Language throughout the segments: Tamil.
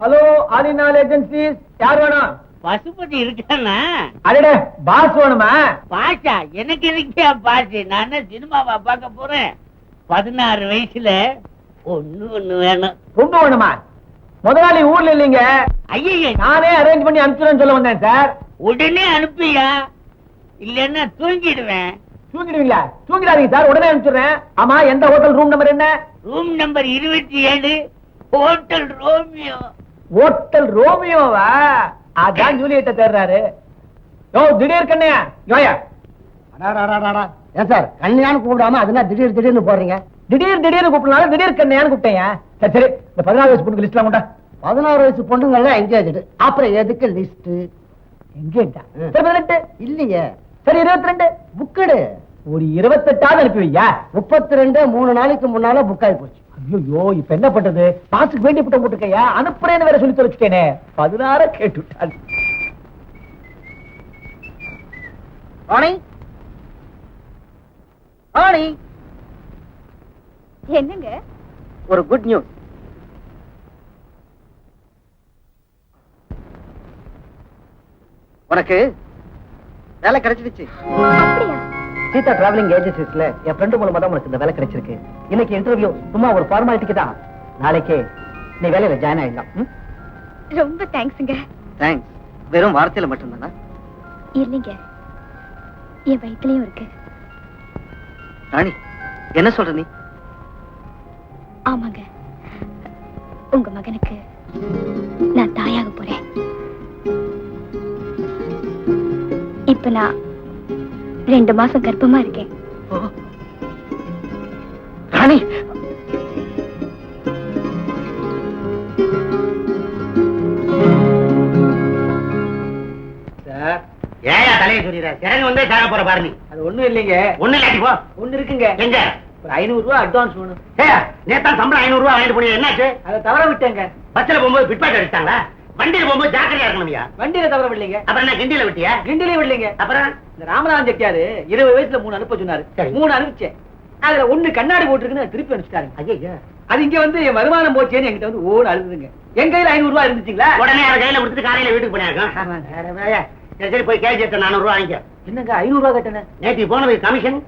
ஹலோ ஆலினால் ஏஜென்சிஸ் யார் வேணும்? பசுபதி இருக்கானா? அடடே பாஸ் வேணுமா? பாஷா எனக்கு இருக்கியா பாஷு நான் சினிமாவா பார்க்க போறேன்? பதினாறு வயசுல ஒண்ணு ஒண்ணு வேணும். ரொம்ப வேணுமா? முதலாளி ஊர்ல இல்லைங்க. ஐயா நானே அரேஞ்ச் பண்ணி அனுப்பிச்சுறேன்னு சொல்ல வந்தேன் சார். உடனே அனுப்பியா இல்லன்னா தூங்கிடுவேன். தூங்கிடுவீங்களா? தூங்கிடாதீங்க சார். உடனே அனுப்பிச்சுறேன் ஆமா எந்த ஹோட்டல் ரூம் நம்பர் என்ன? ரூம் நம்பர் இருபத்தி ஏழு ஹோட்டல் ரோமியோ ஹோட்டல் ரோமியோவா? அதான் ஜூலியட்ட தேடுறாரு. யோ திடீர் கண்ணையா? யோயா. ஏன் சார் கல்யாணம் கூப்பிடாம அதுனா திடீர் திடீர்னு போடுறீங்க? திடீர் திடீர்னு கூப்பிடலாம் திடீர் கண்ணையான்னு கூப்பிட்டேன் சரி சரி இந்த பதினாறு வயசு பொண்ணுக்கு லிஸ்ட்லாம் கொண்டா. பதினாறு வயசு பொண்ணுங்கள எங்கேஜ் அப்புறம் எதுக்கு லிஸ்ட். சரி பதினெட்டு. இல்லையே. சரி இருபத்தி ரெண்டு புக்கடு. ஒரு இருபத்தெட்டாவது அனுப்பி வையா? முப்பத்தி ரெண்டு மூணு நாளைக்கு முன்னால புக் ஆகி போச்சு. ஐயோ இப்ப என்ன பண்றது? பாசுக்கு வேண்டி புட்டம் போட்டுக்கையா அனுப்புறேன்னு வேற சொல்லி தொலைச்சிட்டேனே. பதினாற கேட்டு விட்டாள். ஆணி ஆணி என்னங்க? ஒரு குட் நியூஸ் உனக்கு வேலை கிடைச்சிடுச்சு. அப்படியா? சீதா டிராவலிங் ஏஜென்சிஸ்ல என் ஃப்ரெண்டு மூலமா தான் உனக்கு இந்த வேலை கிடைச்சிருக்கு. இன்னைக்கு இன்டர்வியூ சும்மா ஒரு ஃபார்மாலிட்டிக்கு தான். நாளைக்கே நீ வேலையில ஜாயின் ஆயிடலாம்? ரொம்ப தேங்க்ஸுங்க தேங்க்ஸ் வெறும் வார்த்தையில மட்டும்தானா? இல்லைங்க. என் வயித்துலயும் இருக்கு. ராணி என்ன சொல்ற நீ? ஆமாங்க. உங்க மகனுக்கு நான் தாயாக போறேன். இப்ப நான் ரெண்டு மாசம் கர்ப்பமா இருக்கேன். ராணி! சார் ஏயா தலையை சொல்லிடுற சிறகு வந்தே சாக போற பாரு நீ. அது ஒண்ணும் இல்லைங்க. ஒண்ணு இல்லாட்டி போ. ஒண்ணு இருக்குங்க. எங்க? ஒரு ஐநூறு ரூபாய் அட்வான்ஸ் வேணும். ஏயா நேத்தான் சம்பளம் ஐநூறு ரூபாய் வாங்கிட்டு போனீங்க. என்னாச்சு? அதை தவற விட்டேங்க. பஸ்ல போகும்போது பிட்பாட் அடிச்சாங்களா வண்டியில போகும்போது ஜாக்கிரதையா இருக்கணும்யா வண்டியில தவற விடலைங்க. அப்புறம் என்ன கிண்டியில விட்டியா? கிண்டிலே விடலைங்க. அப்புறம்? இந்த ராமநாதன் செட்டியாரு இருபது வயசுல மூணு அனுப்ப சொன்னாரு. மூணு அனுப்பிச்சேன். அதுல ஒண்ணு கண்ணாடி போட்டுருக்குன்னு திருப்பி அனுப்பிச்சிட்டாருங்க. ஐயா அது இங்க வந்து என் வருமானம் போச்சேன்னு என்கிட்ட வந்து ஓடு அழுதுங்க என் கையில ஐநூறு ரூபாய் இருந்துச்சுங்களா? உடனே அவர் கையில கொடுத்துட்டு காலையில வீட்டுக்கு ஆமாங்க. சரி போய் கேஜி எடுத்த நானூறு ரூபாய் வாங்கிக்க. என்னங்க ஐநூறு ரூபாய் கட்டண நேற்று போனது கமிஷன்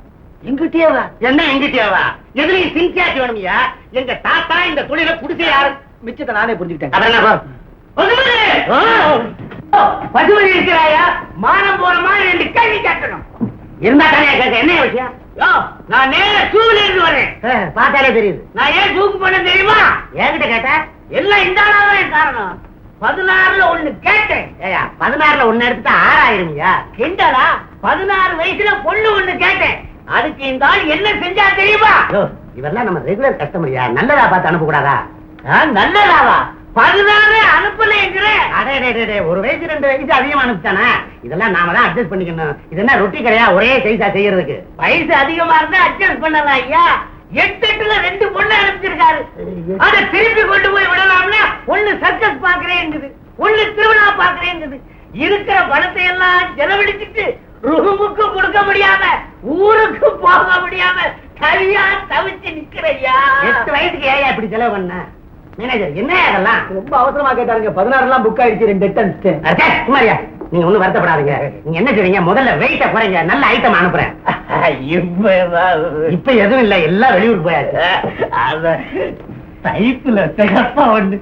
எங்கிட்டேவா என்ன எங்கிட்டேவா எதுலயும் சின்சியாச்சு வேணுமியா? எங்க தாத்தா இந்த தொழில புடிச்ச யாரு? மிச்சத்தை நானே புரிஞ்சுக்கிட்டேன்? பசுமதி! இருக்கிறாயா? மானம் போற மாதிரி ரெண்டு கேள்வி கேட்கணும். இருந்தா தனியா கேட்க என்ன விஷயம் நான் நேர சூவில இருந்து வரேன். பார்த்தாலே தெரியுது. நான் ஏன் சூக்கு பண்ண தெரியுமா? என்கிட்ட கேட்ட? எல்லாம் இந்த ஆளாதான் காரணம். பதினாறுல ஒண்ணு கேட்டேன். பதினாறுல ஒண்ணு எடுத்துட்டா ஆறாயிருமியா? கிண்டலா? பதினாறு வயசுல பொண்ணு ஒண்ணு கேட்டேன். அதுக்கு இந்த ஆள் என்ன செஞ்சா தெரியுமா? இவெல்லாம் நம்ம ரெகுலர் கஸ்டமரியா நல்லதா பார்த்து அனுப்ப கூடாதா நல்லதாவா? பதினாறு அனுப்பலைங்கிற அடே ஒரு வயசு ரெண்டு வயசு அதிகமா அனுப்பிச்சானே? இதெல்லாம் நாம தான் அட்ஜஸ்ட் பண்ணிக்கணும். இது என்ன ரொட்டி கடையா? ஒரே சைஸா செய்யறதுக்கு. வயசு அதிகமா இருந்தா அட்ஜஸ்ட் பண்ணலாம் ஐயா. எட்டு எட்டுல ரெண்டு பொண்ணு அனுப்பிச்சிருக்காரு. அத திருப்பி கொண்டு போய் விடலாம்னா ஒண்ணு சர்க்கஸ் பாக்குறேங்குது ஒண்ணு திருவிழா பாக்குறேங்குது இருக்கிற பணத்தை எல்லாம் செலவழிச்சிட்டு ரூமுக்கு கொடுக்க முடியாம ஊருக்கு போக முடியாம தனியா தவிச்சு நிக்கிறையா எட்டு வயசுக்கு ஏயா இப்படி செலவு பண்ண? மேனேஜர் என்ன அதெல்லாம்? ரொம்ப அவசரமா கேட்டாருங்க. பதினாறு எல்லாம் புக் ஆயிடுச்சு ரெண்டு அடே, குமாரியா நீங்க ஒண்ணும் வருத்தப்படாதீங்க. நீங்க என்ன செய்வீங்க முதல்ல வெயிட்ட குறைங்க. நல்ல ஐட்டம் அனுப்புறேன். இப்ப எதுவும் இல்ல. எல்லாம் வெளியூருக்கு போயாச்சு. அத டைப்ல ஒண்ணு.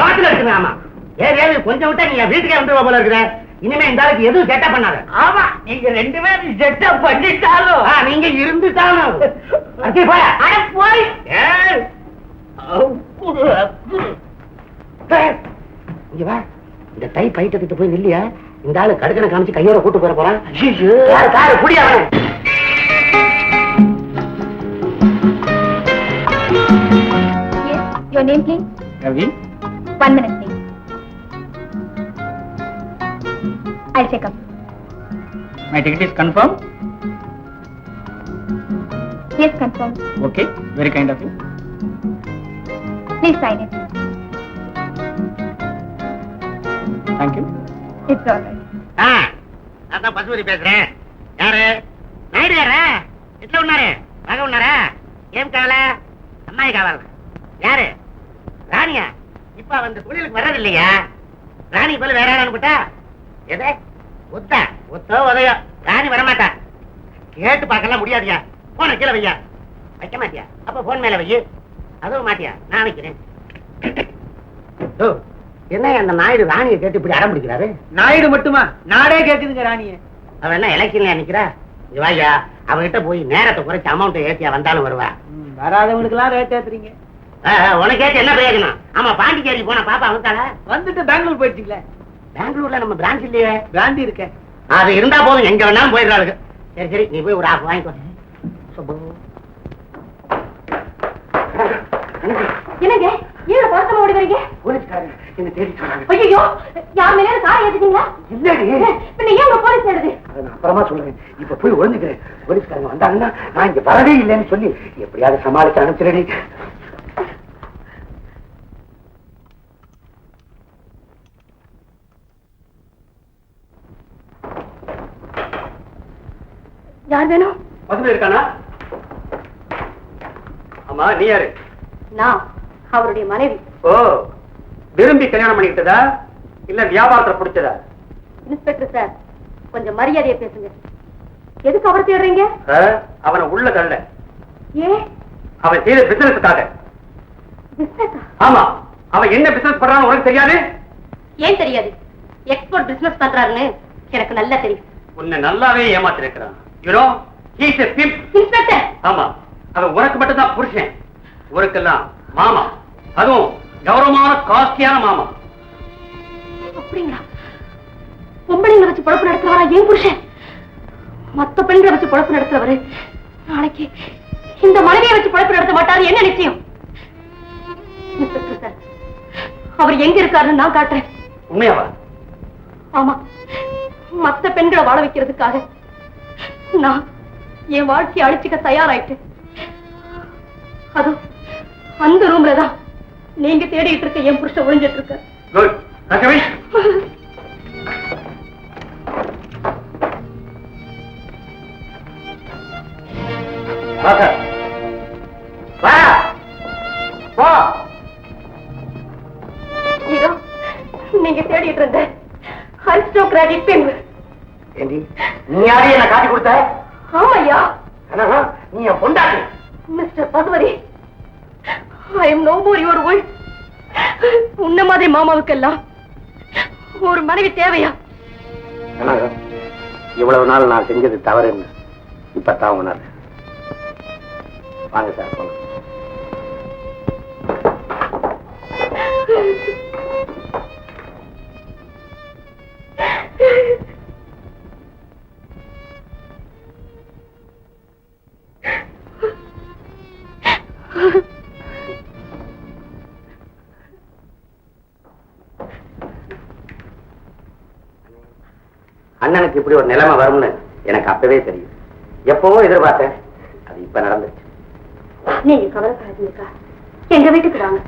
வாட்டில இருக்குங்க ஆமா. ஏது ஏது கொஞ்சம் விட்டா நீங்க வீட்டுக்கே வந்து போல இருக்கிற இனிமே இந்த ஆளுக்கு எதுவும் செட்டப் பண்ணாத. ஆமா நீங்க ரெண்டு பேரும் செட்டப் பண்ணிட்டாலும். நீங்க இருந்துட்டாலும். போய. அட போய். ஏய். இங்க வா. இந்த டை பைட்ட கிட்ட போய் நில்லியா? இந்த ஆளு கடுக்கனை காமிச்சு கையோட கூட்டு போற போறான். Car car? குடி அவனை. Yes, your name please? Ravi. One minute please. I'll check up. My ticket is confirm Yes, confirmed. Okay very kind of you Please sign it. Thank you. It's all right. ஆ நான் பசுபதி பேசுறேன். யாரு? நாயுடு யாரா? இட்ல உன்னாரு? ரக உன்னாரா? ஏம் காவல அம்மாயி காவல. யாரு? ராணியா? இப்ப வந்து தொழிலுக்கு வர்றது இல்லையா ராணி போல வேற யாரும் கூட்டா எதே? ஒத்த? ஒத்தோ உதயோ ராணி வரமாட்டா. கேட்டு பார்க்கலாம் முடியாதுயா? போன கீழே வையா? வைக்க மாட்டியா? அப்ப போன் மேல வையு. அதுவும் மாட்டியா? நான் வைக்கிறேன் என்ன அந்த நாயுடு ராணியை கேட்டு இப்படி அடம் பிடிக்கிறாரு? நாயுடு மட்டுமா? நாடே கேக்குதுங்க ராணிய. அவன் என்ன எலெக்ஷன்ல நிக்கிறா? அவகிட்ட போய் நேரத்தை குறைச்சு அமௌண்ட் ஏத்தியா வந்தாலும் வருவா? வராதவங்களுக்கு எல்லாம் ரேட் ஏத்துறீங்க. ஆ, ஆ, உனக்கு ஏத்தி என்ன பிரயோஜனம்? ஆமா பாண்டிச்சேரி போன பாப்பா வந்துட்டாளா? வந்துட்டு பெங்களூர் போயிடுச்சுங்களே. பெங்களூர்ல நம்ம பிரான்ச் இல்லையே. பிராந்தி இருக்க அது இருந்தா போதும் எங்க வேணாலும் போயிடுறாளுங்க. சரி சரி நீ போய் ஒரு ஆஃப் வாங்கிக்கோ. என்னங்க? ஏன் பழக்கமா ஓடி வரீங்க? போலீஸ்காரங்க என்ன தேடி சொன்னாங்க ஐயோ யார் மேலே கார் ஏத்துட்டீங்களா இல்லடி பின்ன ஏன் போலீஸ் தேடுது நான் அப்புறமா சொல்றேன். இப்ப போய் ஒழிஞ்சுக்கிறேன் போலீஸ்காரங்க வந்தாங்கன்னா நான் இங்க வரவே இல்லைன்னு சொல்லி எப்படியாவது சமாளிச்சு அனுப்பிச்சிடடி யார் வேணும்? பக்கத்துல இருக்கானா? ஆமா நீ யாரு? நான் அவருடைய மனைவி. ஓ விரும்பி கல்யாணம் பண்ணிக்கிட்டதா? இல்ல வியாபாரத்துல பிடிச்சதா? இன்ஸ்பெக்டர் சார் கொஞ்சம் மரியாதையை பேசுங்க. எதுக்கு அவர் தேடுறீங்க? அவனை உள்ள தள்ள. ஏன் அவன் செய்த பிசினஸுக்காக பிசினஸா ஆமா அவன் என்ன பிசினஸ் பண்றான்னு உனக்கு தெரியாது? ஏன் தெரியாது? எக்ஸ்போர்ட் பிசினஸ் பண்றாருன்னு எனக்கு நல்லா தெரியும். உன்னை நல்லாவே ஏமாத்தி இருக்கிறான் you know he's a pimp inspector ஆமா அவன் உனக்கு மட்டும் தான் புருஷன். உனக்கெல்லாம் மாமா. அதுவும் கௌரவமான காஸ்ட்லியான மாமா. அப்படிங்களா? பொம்பளைங்களை வச்சு பொழப்பு நடத்துறவரா ஏன் புருஷன்? மத்த பெண்களை வச்சு பொழப்பு நடத்துறவரு நாளைக்கு இந்த மனைவியை வச்சு பொழப்பு நடத்த மாட்டாரு என்ன நிச்சயம்? அவர் எங்க இருக்காருன்னு நான் காட்டுறேன். உண்மையாவா? ஆமா. மத்த பெண்களை வாழ வைக்கிறதுக்காக நான் என் வாழ்க்கையை அழிச்சுக்க தயாராயிட்டேன். அது அந்த ரூம்ல தான் நீங்க தேடிட்டு இருக்க என் புருஷன் ஒளிஞ்சிட்டு இருக்க குட் ரகவி வா சார் வா. போ. இதோ நீங்க தேடிட்டு இருந்த அரிஸ்டோகிராட்டிக் பெண். நீ யாரையும் என்ன காட்டி கொடுத்த? ஆமையா ஆனா, நீ என் பொண்டாட்டி. Mister Pasupathi I am no more your wife உன்ன மாதிரி மாமாவுக்கெல்லாம் ஒரு மனைவி தேவையா? இவ்வளவு நாள் நான் செஞ்சது தவறுன்னு இப்பதான் உணர் வாங்க சார் போங்க அண்ணனுக்கு இப்படி ஒரு நிலைமை வரும்னு எனக்கு அப்பவே தெரியும். எப்பவோ எதிர்பார்த்தேன் அது இப்ப நடந்துச்சு நீங்க கவலைப்படாதீங்கக்கா. எங்க வீட்டுக்கு வாங்க.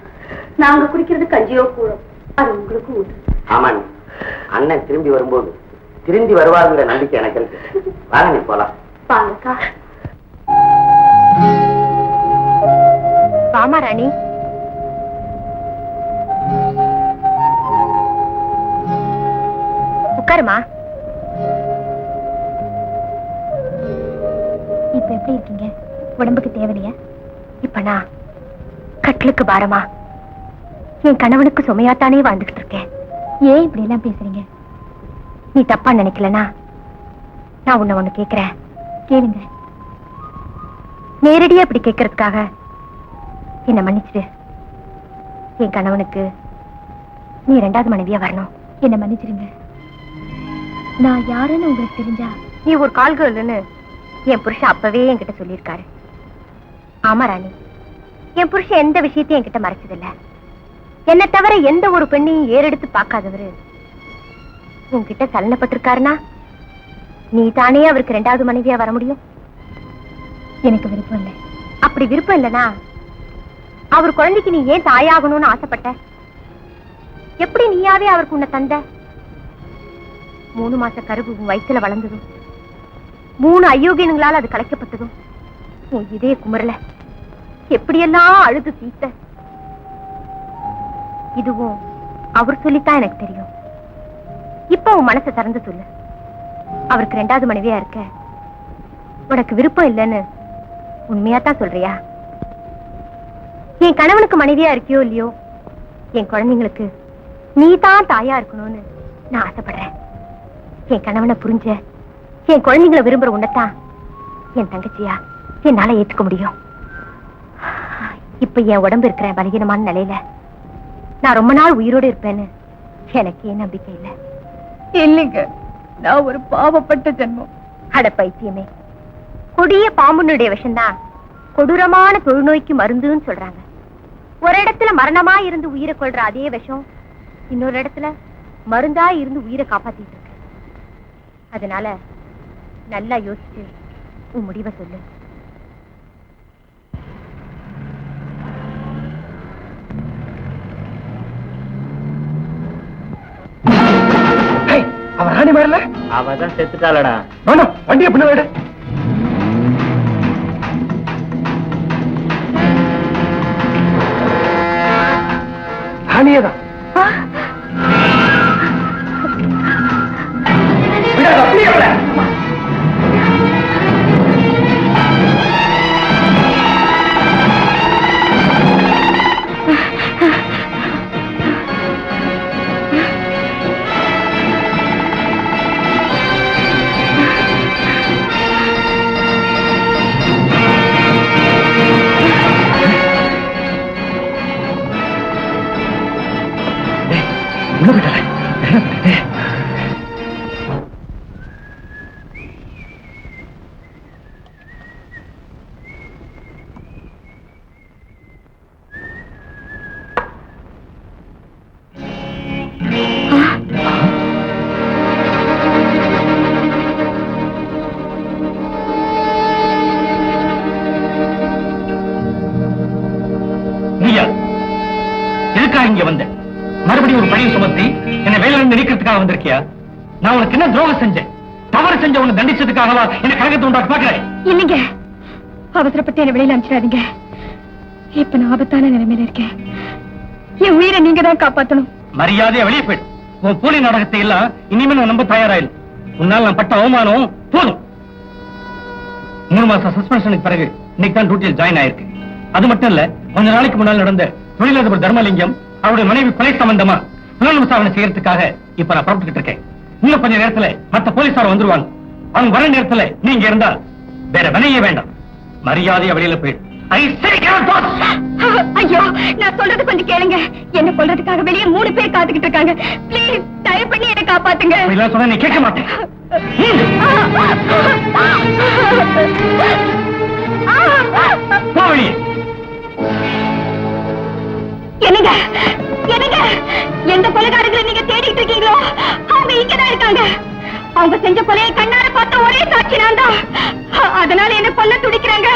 நாங்க குடிக்கிறது கஞ்சியோ கூடும் அது உங்களுக்கும் உண்டு. ஆமாண்ணே. அண்ணன் திரும்பி வரும்போது திரும்பி வருவாருங்கிற நம்பிக்கை எனக்கு இருக்கு. வாங்க நீ போலாம். வாங்கக்கா. வாமா ராணி. உட்காருமா. எப்படி இருக்கீங்க உடம்புக்கு தேவையா இப்ப நான் கட்டிலுக்கு பாரமா? என் கணவனுக்கு சுமையாத்தானே வாழ்ந்துகிட்டு இருக்கேன். ஏன் இப்படி எல்லாம் பேசுறீங்க? நீ தப்பா நினைக்கலனா? நான் உன்னை ஒண்ணு கேக்குறேன். கேளுங்க. நேரடியா இப்படி கேட்கறதுக்காக என்ன மன்னிச்சிடு. என் கணவனுக்கு நீ ரெண்டாவது மனைவியா வரணும். என்ன மன்னிச்சிருங்க நான் யாருன்னு உங்களுக்கு தெரிஞ்சா நீ ஒரு கால்கள் இல்லைன்னு என் புருஷன் அப்பவே என்கிட்ட சொல்லியிருக்காரு. ஆமா ராணி. என் புருஷன் எந்த விஷயத்தையும் என்கிட்ட மறைச்சதில்ல. என்னை தவிர எந்த ஒரு பெண்ணையும் ஏறெடுத்து பார்க்காதவரு உன்கிட்ட சலனப்பட்டிருக்காருனா? நீ தானே அவருக்கு ரெண்டாவது மனைவியா வர முடியும்? எனக்கு விருப்பம் இல்லை. அப்படி விருப்பம் இல்லனா அவர் குழந்தைக்கு நீ ஏன் தாயாகணும்னு ஆசைப்பட்ட? எப்படி நீயாவே அவருக்கு உன்னை தந்த? மூணு மாச கருவு உன் வயித்துல வளர்ந்ததும் மூணு அயோக்கியனுங்களால அது கலைக்கப்பட்டதும். உன் இதய குமரல. எப்படியெல்லாம் அழுது சீத்த. இதுவும் அவர் சொல்லித்தான் எனக்கு தெரியும். இப்ப உன் மனசை திறந்து சொல்லு. அவருக்கு ரெண்டாவது மனைவியா இருக்க. உனக்கு விருப்பம் இல்லைன்னு உண்மையா தான் சொல்றியா? என் கணவனுக்கு மனைவியா இருக்கியோ இல்லையோ என் குழந்தைங்களுக்கு நீ தான் தாயா இருக்கணும்னு நான் ஆசைப்படுறேன். என் கணவனை புரிஞ்ச என் குழந்தைங்களை விரும்புற உன்னைத்தான் என் தங்கச்சியா? என்னால ஏத்துக்க முடியும். இப்ப என் உடம்பு இருக்கிற பலகீனமான நிலையில நான் ரொம்ப நாள் உயிரோடு இருப்பேன்னு எனக்கு ஏன் நம்பிக்கை இல்லை. இல்லைங்க. நான் ஒரு பாவப்பட்ட ஜென்மம். அட பைத்தியமே. கொடிய பாம்புனுடைய விஷம்தான் கொடூரமான தொழுநோய்க்கு மருந்துன்னு சொல்றாங்க. ஒரு இடத்துல மரணமா இருந்து உயிரை கொள்ற அதே விஷம் இன்னொரு இடத்துல மருந்தா இருந்து உயிரை காப்பாத்திட்டு இருக்கு. அதனால நல்லா யோசிச்சு உன் முடிவை சொல்லு. அவன் ராணி மேடல அவதான் செத்துட்டாளடா. வேணும் வண்டியை பின்ன விடு. ராணியே எதுக்கா இங்க வந்தேன் மறுபடியும் ஒரு பழியை சுமத்தி என்ன வேலையில இருந்து நீக்கிறதுக்காக வந்திருக்கியா? நான் உனக்கு என்ன துரோகம் செஞ்சேன்? தவறு செஞ்ச உன்னை தண்டிச்சதுக்காகவா என்ன கழகத்தை உண்டாக்க பாக்குறேன் இல்லைங்க அவசரப்பட்டு என்ன வெளியில அனுப்பிச்சிடாதீங்க. இப்ப நான் ஆபத்தான நிலைமையில இருக்கேன். என் உயிரை நீங்க தான் காப்பாத்தணும். மரியாதையா வெளியே போயிடு. உன் போலி நாடகத்தை எல்லாம் இனிமே நான் நம்ப தயாராயில்லை உன்னால் நான் பட்ட அவமானம் போதும். மூணு மாசம் சஸ்பென்ஷனுக்கு பிறகு இன்னைக்கு தான் டியூட்டியில் ஜாயின் ஆயிருக்கு அது மட்டும் இல்ல கொஞ்ச நாளைக்கு முன்னால் நடந்த தொழிலதிபர் தர்மலிங்கம் அவருடைய மனைவி கொலை சம்பந்தமா புலன் விசாரணை செய்யறதுக்காக இப்ப நான் புறப்பட்டுக்கிட்டு இருக்கேன். இன்னும் கொஞ்ச நேரத்துல மத்த போலீசார் வந்துருவாங்க. அவங்க வர நேரத்துல நீங்க இருந்தா வேற வினையே வேண்டாம். மரியாதையா வெளியில போயிடு! ஐயோ நான் சொல்றது கொஞ்சம் கேளுங்க. என்ன கொல்றதுக்காக வெளியே மூணு பேர் காத்துக்கிட்டு இருக்காங்க. ப்ளீஸ் தயவு பண்ணி என்ன காப்பாத்துங்க. சொன்னா நீ கேட்க மாட்டேன். என்னங்க? என்னங்க? எந்த கொலைகாரங்களை நீங்க தேடிட்டு இருக்கீங்களோ அவங்க இங்கதான் இருக்காங்க. அவங்க செஞ்ச கொலையை கண்ணார பார்த்த ஒரே சாட்சி நான் தான் அதனால என்ன கொல்ல துடிக்கிறாங்க.